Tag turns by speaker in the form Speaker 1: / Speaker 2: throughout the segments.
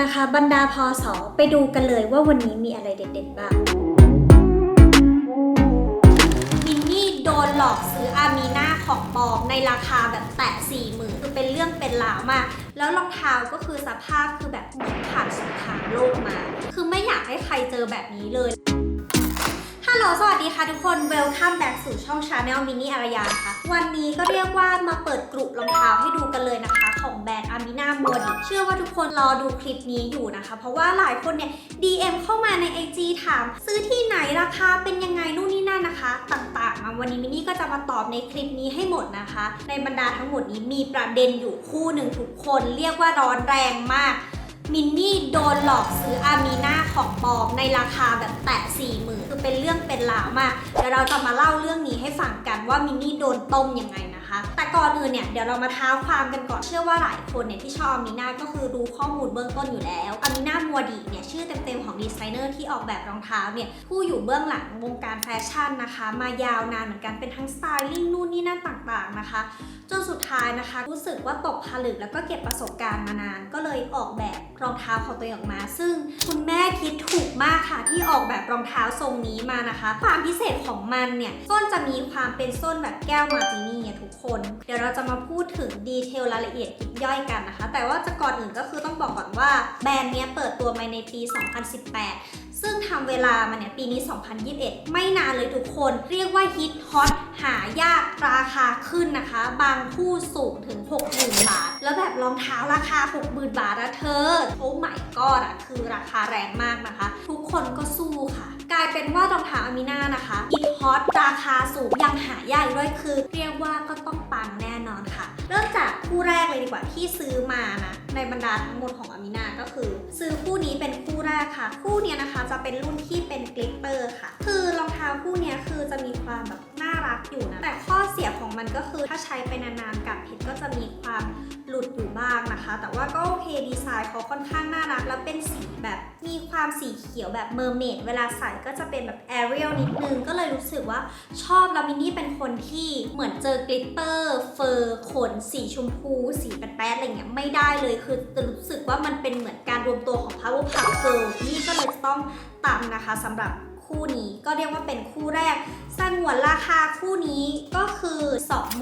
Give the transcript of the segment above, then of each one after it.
Speaker 1: นะคะ บรรดาพอสอไปดูกันเลยว่าวันนี้มีอะไรเด็ดๆบ้างมินนี่โดนหลอกซื้ออามีนาของปลอมในราคาแบบแตะสี่หมื่นคือเป็นเรื่องเป็นราวมาก แล้วรองเท้าก็คือสภาพคือแบบเหมือนผ่านสงครามโลกมา คือไม่อยากให้ใครเจอแบบนี้เลยฮัลโหล สวัสดีค่ะทุกคน Welcome back สู่ช่องชาแนลมินนี่อารยาค่ะ วันนี้ก็เรียกว่ามาเปิดกลุ่มรองเท้า ชื่อว่าทุกคนรอดูคลิปนี้อยู่นะคะ เพราะว่าหลายคนเนี่ย DM เข้ามาใน IG ถาม ซื้อที่ไหนราคาเป็นยังไงนู่นนี่นั่นนะคะ ต่างๆมาวันนี้มินนี่ก็จะมาตอบในคลิปนี้ให้หมดนะคะ ในบรรดาทั้งหมดนี้มีประเด็นอยู่คู่หนึ่งทุกคน เรียกว่าร้อนแรงมาก มินนี่โดนหลอกซื้ออามีนาของปลอมในราคาแบบแตะสี่หมื่นคือเป็นเรื่องเป็นราวมาก เดี๋ยวเราจะมาเล่าเรื่องนี้ให้ฟังกันว่ามินนี่โดนต้มยังไงนะคะ แต่ก่อนอื่นเนี่ยเดี๋ยวเรามาท้าความกันก่อน เชื่อว่าหลายคนเนี่ยที่ชอบอามีนาก็คือรู้ข้อมูลเบื้องต้นอยู่แล้วอามีนามัวดีเนี่ยชื่อเต็มๆของดีไซเนอร์ที่ออกแบบรองเท้าเนี่ยผู้อยู่เบื้องหลังวงการแฟชั่นนะคะ มายาวนานเหมือนกันเป็นทั้งสไตลิ่งนู่นนี่นั่นต่างๆนะคะจนสุดท้ายนะคะ รู้สึกว่าตกผลึกแล้วก็เก็บประสบการณ์มานานก็เลยออกแบบรองเท้าของตัวเองออกมา ซึ่งคุณแม่คิดถูกมากค่ะที่ออกแบบรองเท้าทรงนี้มานะคะ ความพิเศษของมันเนี่ยส้นจะมีความเป็นส้นแบบแก้วมาจีนี่ทุกคน เดี๋ยวเราจะมาพูดถึงดีเทลรายละเอียดยิบย่อยกันนะคะ แต่ว่าจะก่อนอื่นก็คือต้องบอกก่อนว่าแบรนด์เนี้ยเปิดตัวมาในปี 2018 ซึ่งทำเวลามาเนี่ยปีนี้ 2021 ไม่นานเลยทุกคน เรียกว่าฮิตฮอตหายากราคาขึ้นนะคะ บางคู่สูงถึง 60,000 บาท แล้วแบบรองเท้าราคา 60,000 บาทอะเธอ โอ้ไม่ก็อะคือราคาแรงมากนะคะ ทุกคนก็สู้ค่ะ ลายเป็นว่ารองเท้าอามิน่านะคะฮิตฮอตราคาสูงยังหายากอีกด้วยคือ เรียกว่าก็ต้องปังแน่นอนค่ะ เริ่มจากคู่แรกเลยดีกว่าที่ซื้อมานะในบรรดาทั้งหมดของอามินาก็คือ ซื้อคู่นี้เป็นคู่แรกค่ะ คู่นี้นะคะจะเป็นรุ่นที่เป็นกลิตเตอร์ค่ะ คือรองเท้าคู่นี้คือจะมีความแบบน่ารักอยู่นะแต่ข้อเสียของมันก็คือถ้าใช้ไปนานๆกัดเพชรก็จะมีความหลุดอยู่บ้างนะคะ แต่ว่าก็โอเคดีไซน์เขาค่อนข้างน่ารัก แล้วเป็นสีแบบมีความสีเขียวแบบเมอร์เมดเวลาใส่ก็ก็จะเป็นแบบแอเรียลนิดนึง ก็เลยรู้สึกว่าชอบแล้วมินนี่เป็นคนที่เหมือนเจอกลิตเตอร์ เฟอร์ขนสีชมพู สีแป๊ดๆอะไรเงี้ยไม่ได้เลยคือจะรู้สึกว่ามันเป็นเหมือนการรวมตัวของ Power Puff Girl นี่ก็เลยจะต้องตัดนะคะสำหรับคู่นี้ก็เรียกว่าเป็นคู่แรก วนราคาคู่นี้ก็คือ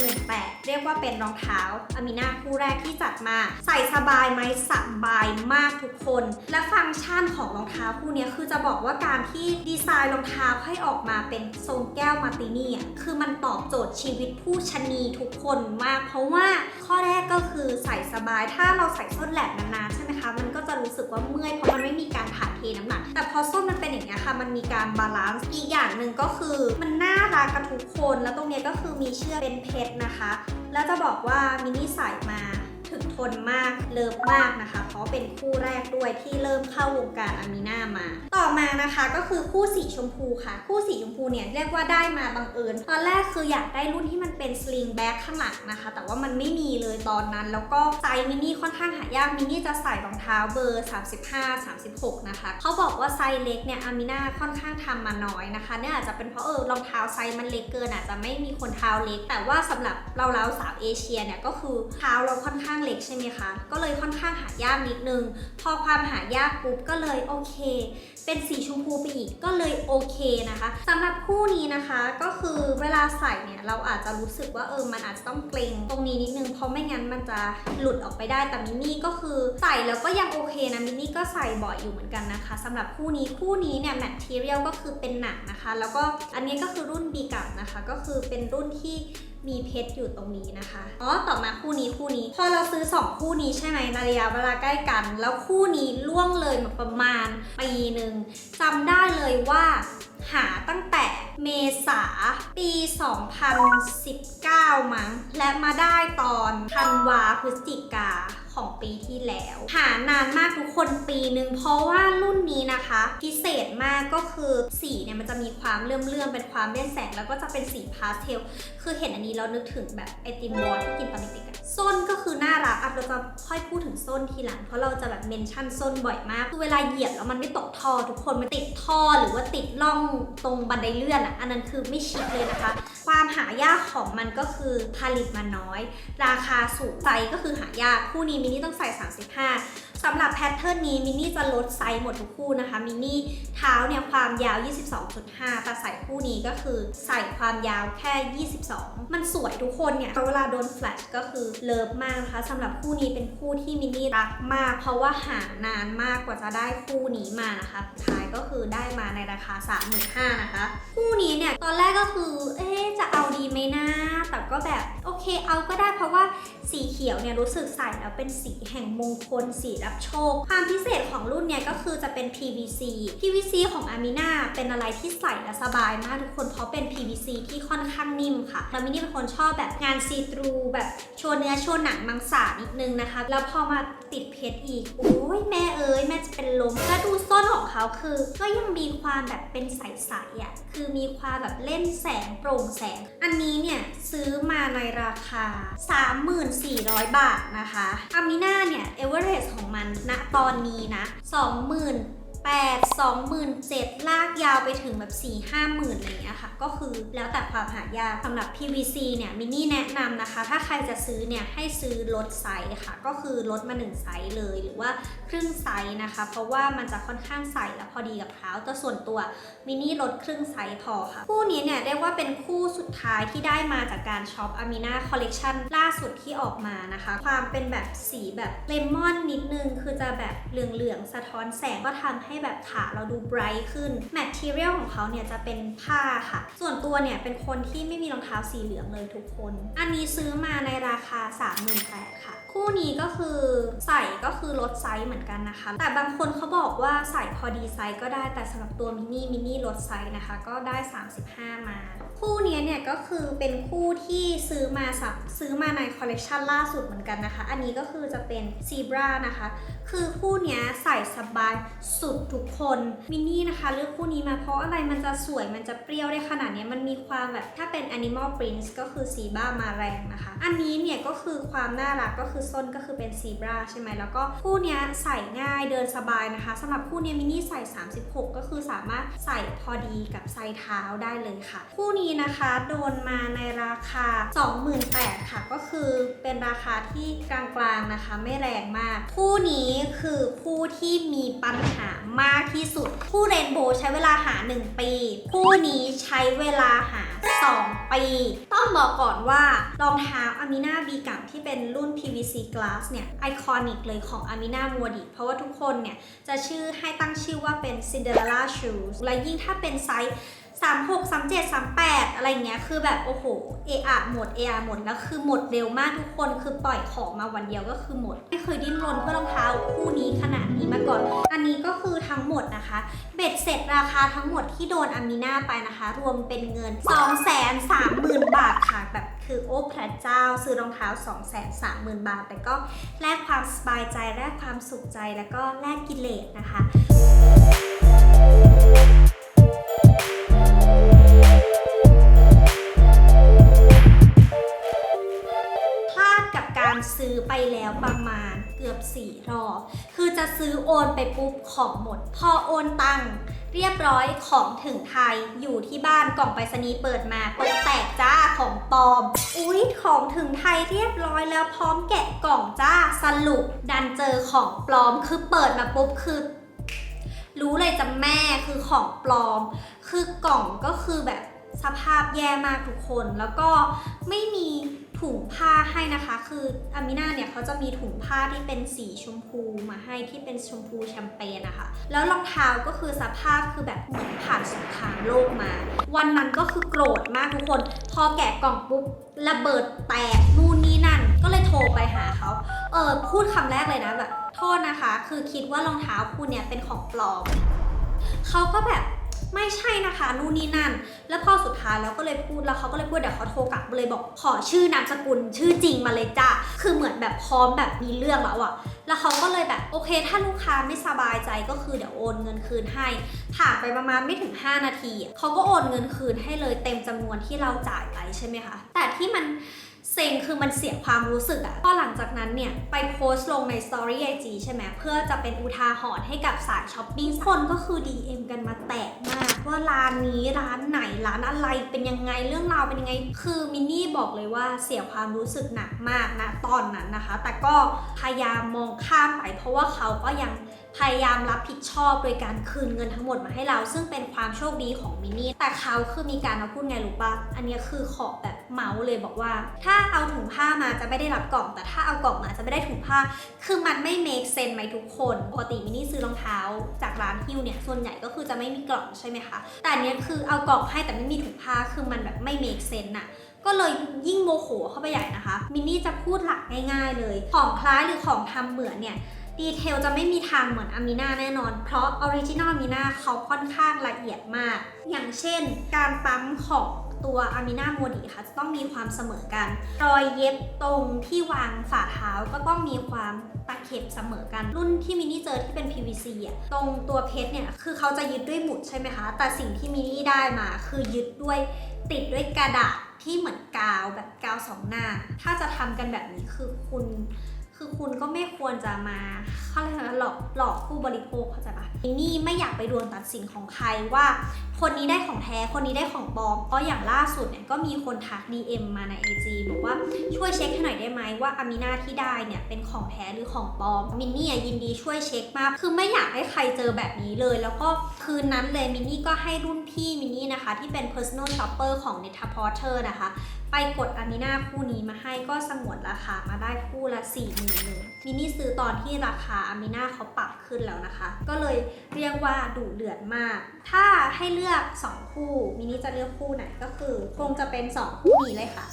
Speaker 1: 28,000เรียกว่าเป็นรองเท้าอามินาคู่แรกที่จัดมา ใส่สบายไหมสบายมากทุกคน และฟังก์ชันของรองเท้าคู่นี้คือจะบอกว่าการที่ดีไซน์รองเท้าให้ออกมาเป็นทรงแก้วมาร์ตินี่คือมันตอบโจทย์ชีวิตผู้ชนีทุกคนมาก เพราะว่าข้อแรกก็คือใส่สบายถ้าเราใส่ส้นแหลมนานๆใช่ไหมคะมันก็จะรู้สึกว่าเมื่อยเพราะมันไม่มีการถ่ายเทน้ำหนัก แต่พอส้นมันเป็นอย่างเนี้ยค่ะ มันมีการบาลานซ์อีกอย่างหนึ่งก็คือมันน่ารักกับทุกคน แล้วตรงเนี้ยก็คือมีเชือกเป็นเพชรนะคะ แล้วจะบอกว่ามินิใส่มาึกทนมากเลิฟมากนะคะ เพราะเป็นคู่แรกด้วยที่เริ่มเข้าวงการอามิน่ามา ต่อมานะคะก็คือคู่สีชมพูค่ะ คู่สีชมพูเนี่ยเรียกว่าได้มาบังเอิญ ตอนแรกคืออยากได้รุ่นที่มันเป็นสลิงแบ็คข้างหลังนะคะ แต่ว่ามันไม่มีเลยตอนนั้น แล้วก็ไซส์มินิค่อนข้างหายากมินิจะใส่รองเท้าเบอร์ 35 36 นะคะ เขาบอกว่าไซส์เล็กเนี่ยอามิน่าค่อนข้างทำมาน้อยนะคะเนี่ยอาจจะเป็นเพราะเออรองเท้าไซส์มันเล็กเกินอาจจะไม่มีคนเท้าเล็ก แต่ว่าสำหรับเราเราสาวเอเชียเนี่ยก็คือเท้าเราค่อนข้างเล็กใช่ไหมคะ ก็เลยค่อนข้างหายากนิดนึง พอความหายากปุ๊บก็เลยโอเค เป็นสีชมพูไปอีกก็เลยโอเคนะคะสำหรับคู่นี้นะคะก็คือเวลาใส่เนี่ยเราอาจจะรู้สึกว่าเออมันอาจจะต้องเกรงตรงนี้นิดนึงเพราะไม่งั้นมันจะหลุดออกไปได้แต่มินนี่ก็คือใส่แล้วก็ยังโอเคนะมินนี่ก็ใส่บ่อยอยู่เหมือนกันนะคะสำหรับคู่นี้คู่นี้เนี่ยแมทเทียลก็คือเป็นหนังนะคะ แล้วก็อันนี้ก็คือรุ่นบีกับนะคะ ก็คือเป็นรุ่นที่ มีเพชรอยู่ตรงนี้นะคะ อ๋อ ต่อมาคู่นี้คู่นี้ พอเราซื้อ 2 คู่นี้ใช่ไหมในระยะเวลาใกล้กัน แล้วคู่นี้ล่วงเลยมาประมาณปีหนึ่งจำได้เลยว่าหาตั้งแต่เมษาปี 2019 มั้ง และมาได้ตอนธันวาพฤศจิกา ของปีที่แล้ว หานานมากทุกคนปีนึง เพราะว่ารุ่นนี้นะคะ พิเศษมากก็คือสีเนี่ยมันจะมีความเลื่อมๆเป็นความเล่นแสง แล้วก็จะเป็นสีพาสเทล คือเห็นอันนี้เรานึกถึงแบบไอติมวอลที่กินตอนเด็กๆส้นก็คือน่ารักอะเราจะค่อยพูดถึงส้นทีหลัง เพราะเราจะแบบเมนชั่นส้นบ่อยมากคือเวลาเหยียบแล้วมันไม่ตกท่อทุกคนมันติดท่อหรือว่าติดร่องตรงบันไดเลื่อนอะอันนั้นคือไม่ชิดเลยนะคะ ความหายากของมันก็คือผลิตมาน้อย ราคาสูงไซก็คือหายากคู่นี้มนนี่ต้องใส่ 35 สำหรับแพทเทิร์นนี้มินนี่จะลดไซส์หมดทุกคู่นะคะมินนี่เท้าเนี่ยความยาว 22.5 แต่ใส่คู่นี้ก็คือใส่ความยาวแค่ 22 มันสวยทุกคนเนี่ยเวลาโดนแฟลชก็คือเลิฟมากนะคะสำหรับคู่นี้เป็นคู่ที่มินนี่รักมาก เพราะว่าหานานมากกว่าจะได้คู่นี้มานะคะสุดท้ายก็คือได้มาในราคา 35,000นะคะ คู่นี้เนี่ยตอนแรกก็คือ เอ๊จะเอาดีไหมนะแต่ก็แบบโอเคเอาก็ได้เพราะว่าสีเขียวเนี่ยรู้สึกใส่แล้วเป็นสีแห่งมงคลสีรับโชค ความพิเศษของรุ่นเนี่ยก็คือจะเป็น PVC PVC ของอามิน่าเป็นอะไรที่ใส่และสบายมากทุกคนเพราะเป็น PVC ที่ค่อนข้างนิ่มค่ะแล้วมินี่เป็นคนชอบแบบงานซีทรูแบบโชว์เนื้อโชว์หนังมังสานิดนึงนะคะ แล้วพอมา ติดเพชรอีก โอ้ยแม่เอ้ยแม่จะเป็นลมแล้วดูส้นของเขาคือ ก็ยังมีความแบบเป็นใสๆอะคือมีความแบบเล่นแสงโปร่งแสง อันนี้เนี่ยซื้อมาในราคา 3,400 บาทนะคะอามิน่าเนี่ยเอเวอเรสของมันณตอนนี้นะ 28,000 27,000าวไปถึงแบบ4 5หมื่นอะไรอย่างเงี้ยค่ะ ก็คือแล้วแต่ความหายากสำหรับ PVC เนี่ยมินนี่แนะนำนะคะ ถ้าใครจะซื้อเนี่ยให้ซื้อลดไซส์ค่ะ ก็คือลดมา 1 ไซส์เลย หรือว่าครึ่งไซส์นะคะ เพราะว่ามันจะค่อนข้างใส่และพอดีกับเท้าแต่ส่วนตัวมินนี่ลดครึ่งไซส์พอค่ะ คู่นี้เนี่ยเรียกว่าเป็นคู่สุดท้ายที่ได้มาจากการช็อปอามิน่าคอลเลกชันล่าสุดที่ออกมานะคะ ความเป็นแบบสีแบบเลมอนนิดนึง คือจะแบบเหลืองๆสะท้อนแสงก็ทำให้แบบขาเราดูไบรท์ขึ้นแมทเทีีเรียลของเขาเนี่ยจะเป็นผ้าค่ะ ส่วนตัวเนี่ยเป็นคนที่ไม่มีรองเท้าสีเหลืองเลยทุกคน อันนี้ซื้อมาในราคา 38,000ค่ะ คู่นี้ก็คือใส่ก็คือลดไซส์เหมือนกันนะคะ แต่บางคนเขาบอกว่าใส่พอดีไซส์ก็ได้แต่สำหรับตัวมินนี่มินนี่ลดไซส์นะคะ ก็ได้ 35 มา คู่นี้เนี่ยก็คือเป็นคู่ที่ซื้อมาสับซื้อมาในคอลเลกชันล่าสุดเหมือนกันนะคะ อันนี้ก็คือจะเป็นซีบรานะคะ คือคู่เนี้ยใส่สบายสุดทุกคนมินนี่นะคะเลือกคู่นี้มาเพราะอะไรมันจะสวยมันจะเปรี้ยวได้ขนาดนี้มันมีความแบบถ้าเป็น Animal Prince ก็คือซีบรามาแรงนะคะ อันนี้เนี่ยก็คือความน่ารักก็คือส้นก็คือเป็นซีบราใช่ไหมแล้วก็คู่นี้ใส่ง่ายเดินสบายนะคะสำหรับคู่นี้มินนี่ใส่ 36 ก็คือสามารถใส่พอดีกับไซส์เท้าได้เลยค่ะ คู่นี้นะคะโดนมาในราคา 28,000ค่ะ ก็คือเป็นราคาที่กลางๆนะคะ ไม่แรงมาก คู่นี้คือคู่ที่มีปัญหามากที่สุด คู่เรนโบว์ใช้เวลาหา 1 ปี คู่นี้ใช้เวลาหา 2 ปี ต้องบอกก่อนว่ารองเท้าอามิน่าบีกัมที่เป็นรุ่น PVC Glass เนี่ยไอคอนิกเลยของอามิน่ามัวดิเพราะว่าทุกคนเนี่ยจะชื่อให้ตั้งชื่อว่าเป็น Cinderella Shoes และยิ่งถ้าเป็นไซส์ 36 37 38อะไรเงี้ยคือแบบโอ้โหเออะหมดเออะหมดแล้วคือหมดเร็วมากทุกคนคือปล่อยของมาวันเดียวก็คือหมด ไม่เคยดิ้นรนเพื่อรองเท้าคู่นี้ขนาดนี้มาก่อน อันนี้ก็คือทั้งหมดนะคะ เบ็ดเสร็จราคาทั้งหมดที่โดนอามิน่าไปนะคะ รวมเป็นเงิน 230,000 บาทค่ะแบบคือโอ้พระเจ้าซื้อรองเท้า 230,000 บาท แต่ก็แลกความสบายใจแลกความสุขใจแล้วก็แลกกิเลสนะคะ ซื้อไปแล้วประมาณเกือบ4รอบ คือจะซื้อโอนไปปุ๊บของหมด พอโอนตังค์เรียบร้อยของถึงไทยอยู่ที่บ้านกล่องไปรษณีย์เปิดมาเปิดแตกจ้าของปลอม อุ๊ยของถึงไทยเรียบร้อยแล้วพร้อมแกะกล่องจ้าสรุป ดันเจอของปลอมคือเปิดมาปุ๊บคือ รู้เลยจ้ะแม่คือของปลอม คือกล่องก็คือแบบ สภาพแย่มากทุกคน แล้วก็ไม่มีถุงผ้าให้นะคะ คืออามิน่าเนี่ยเขาจะมีถุงผ้าที่เป็นสีชมพูมาให้ที่เป็นชมพูแชมเปญนะคะ แล้วรองเท้าก็คือสภาพคือแบบเหมือนผ่านสงครามโลกมา วันนั้นก็คือโกรธมากทุกคน พอแกะกล่องปุ๊บระเบิดแตกนู่นนี่นั่น ก็เลยโทรไปหาเขา เออพูดคำแรกเลยนะแบบโทษนะคะ คือคิดว่ารองเท้าคู่เนี้ยเป็นของปลอมเขาก็แบบ ไม่ใช่นะคะนู่นนี่นั่น แล้วพอสุดท้ายแล้วก็เลยพูดแล้วเขาก็เลยพูดเดี๋ยวเขาโทรกลับเลยบอกขอชื่อนามสกุลชื่อจริงมาเลยจ้าคือเหมือนแบบพร้อมแบบมีเรื่องแล้วอะแล้วเขาก็เลยแบบโอเค ถ้าลูกค้าไม่สบายใจก็คือเดี๋ยวโอนเงินคืนให้ ผ่านไปประมาณไม่ถึง 5 นาทีเขาก็โอนเงินคืนให้เลยเต็มจำนวนที่เราจ่ายไปใช่ไหมคะแต่ที่มัน เซ็งคือมันเสียความรู้สึกอะพอหลังจากนั้นเนี่ย ไปโพสต์ลงใน Story IG ใช่ไหมเพื่อจะเป็นอุทาหรณ์ให้กับสายช้อปปิ้งคนก็คือ DM กันมาแตกมาก ว่าร้านนี้ร้านไหนร้านอะไรเป็นยังไงเรื่องราวเป็นยังไง คือมินนี่บอกเลยว่าเสียความรู้สึกหนักมากนะตอนนั้นนะคะ แต่ก็พยายามมองข้ามไปเพราะว่าเขาก็ยัง พยายามรับผิดชอบโดยการคืนเงินทั้งหมดมาให้เรา ซึ่งเป็นความโชคดีของมินนี่แต่เขาคือมีการมาพูดไงรู้ปะอันนี้คือขอแบบเมาส์เลยบอกว่า ถ้าเอาถุงผ้ามาจะไม่ได้รับกล่อง แต่ถ้าเอากล่องมาจะไม่ได้ถุงผ้า คือมันไม่ make sense ไหมทุกคนปกติมินนี่ซื้อรองเท้า จากร้านฮิวเนี่ยส่วนใหญ่ก็คือจะไม่มีกล่องใช่ไหมคะแต่อันนี้คือเอากล่องให้แต่ไม่มีถุงผ้าคือมันแบบไม่ make sense น่ะก็เลยยิ่งโมโหเข้าไปใหญ่นะคะ มินนี่จะพูดหลักง่ายๆเลย ของคล้ายหรือของทำเหมือนเนี่ย ดีเทลจะไม่มีทางเหมือนอามิน่าแน่นอน เพราะออริจินอลอามิน่าเขาค่อนข้างละเอียดมาก อย่างเช่น การปั๊มของตัวอามิน่าโมดิค่ะจะต้องมีความเสมอกัน รอยเย็บตรงที่วางฝ่าเท้าก็ต้องมีความตะเข็บเสมอกัน รุ่นที่มินี่เจอที่เป็น PVC อะตรงตัวเพชรเนี่ยคือเขาจะยึดด้วยหมุดใช่ไหมคะ แต่สิ่งที่มินนี่ได้มาคือยึดด้วยติดด้วยกระดาษที่เหมือนกาวแบบกาวสองหน้า ถ้าจะทำกันแบบนี้คือคุณ คือคุณก็ไม่ควรจะมาเขาเรียกอะไรนหลอกหลอกผู้บริโภคเข้าใจปะนี่ไม่อยากไปดวลตัดสินของใครว่า คนนี้ได้ของแท้คนนี้ได้ของปลอมเพราะอย่างล่าสุดเนี่ยก็มีคนทัก DM มาใน IG บอกว่าช่วยเช็คให้หน่อยได้ไหมว่าอามินาที่ได้เนี่ยเป็นของแท้หรือของปลอมมินนี่ยินดีช่วยเช็คมาก คือไม่อยากให้ใครเจอแบบนี้เลย แล้วก็คืนนั้นเลยมินนี่ก็ให้รุ่นพี่มินนี่นะคะ ที่เป็น personal shopper ของ n e t a Porter นะคะ ไปกดอามิน่าคู่นี้มาให้ก็สงวนราคามาได้คู่ละ4ี่หมื่นหนึ่งมินี่ซื้อตอนที่ราคาอามิน่าเขาปรับขึ้นแล้วนะคะ ก็เลยเรียกว่าดุเดือดมาก ถ้าให้เลือก 2 คู่มินนี่จะเลือกคู่ไหนก็คือ คงจะเป็น 2 คู่นี้เลยค่ะ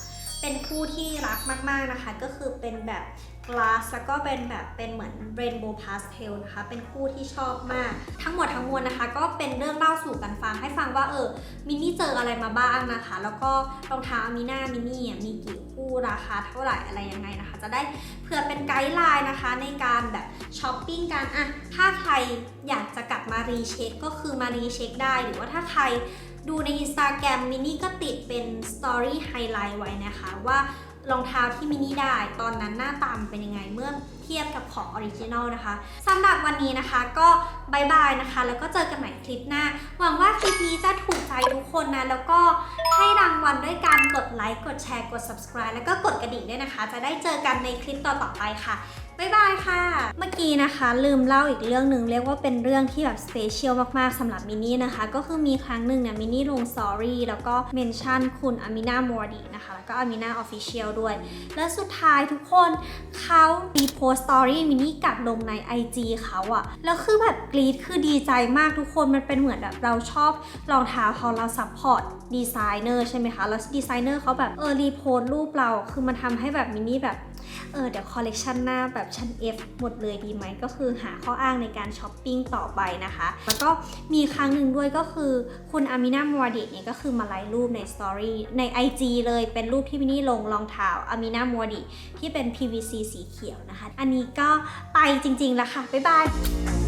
Speaker 1: เป็นคู่ที่รักมาก ๆนะคะ ก็คือเป็นแบบ glass แล้วก็เป็นแบบเป็นเหมือน rainbow pastel นะคะ เป็นคู่ที่ชอบมาก ทั้งหมดทั้งมวลนะคะ ก็เป็นเรื่องเล่าสู่กันฟังให้ฟังว่าเออมินนี่เจออะไรมาบ้างนะคะ แล้วก็รองเท้ามิน่ามินนี่มีกี่คู่ราคาเท่าไหร่อะไรยังไงนะคะ จะได้เผื่อเป็นไกด์ไลน์นะคะ ในการแบบช้อปปิ้งกันอะถ้าใครอยากจะกลับมารีเช็คก็คือมารีเช็คได้หรือว่าถ้าใคร ดูใน Instagram มินี่ก็ติดเป็น Story Highlight ไว้นะคะว่ารองเท้าที่มินี่ได้ตอนนั้นหน้าตามเป็นยังไงเมื่อเทียบกับของออริจินอลนะคะสำหรับวันนี้นะคะก็บายบายนะคะ แล้วก็เจอกันใหม่คลิปหน้า หวังว่าคลิปนี้จะถูกใจทุกคนนะ แล้วก็ให้รางวัลด้วยการกดไลค์กดแชร์กด subscribe แล้วก็กดกระดิ่งด้วยนะคะ จะได้เจอกันในคลิปต่อๆไปค่ะ บ๊ายบายค่ะ เมื่อกี้นะคะลืมเล่าอีกเรื่องหนึ่งเรียกว่าเป็นเรื่องที่แบบสเปเชียลมากๆสำหรับมินนี่นะคะ ก็คือมีครั้งหนึ่งเนี่ยมินนี่ลงสตอรี่แล้วก็เมนชั่นคุณอามิน่ามอร์ดีนะคะ แล้วก็อามิน่าออฟฟิเชียลด้วย และสุดท้ายทุกคนเขารีโพสต์สตอรี่มินนี่กลับลงใน IG เขาอะแล้วคือแบบกรีดคือดีใจมากทุกคนมันเป็นเหมือนแบบเราชอบรองเท้าเขาเราซัพพอร์ตดีไซเนอร์ใช่ไหมคะแล้วดีไซเนอร์เขาแบบเออรีโพสต์รูปเราคือมันทำให้แบบมินนี่แบบ เออเดี๋ยวคอลเลกชันหน้าแบบชั้น F หมดเลยดีไหมก็คือหาข้ออ้างในการช้อปปิ้งต่อไปนะคะ แล้วก็มีครั้งหนึ่งด้วยก็คือคุณอามินามวดิเนี่ยก็คือมาไลฟ์รูปในสตอรี่ใน IG เลยเป็นรูปที่มินี่ลงรองเท้าอามินามวดิที่เป็น PVC สีเขียวนะคะ อันนี้ก็ไปจริงๆแล้วค่ะ บ๊ายบาย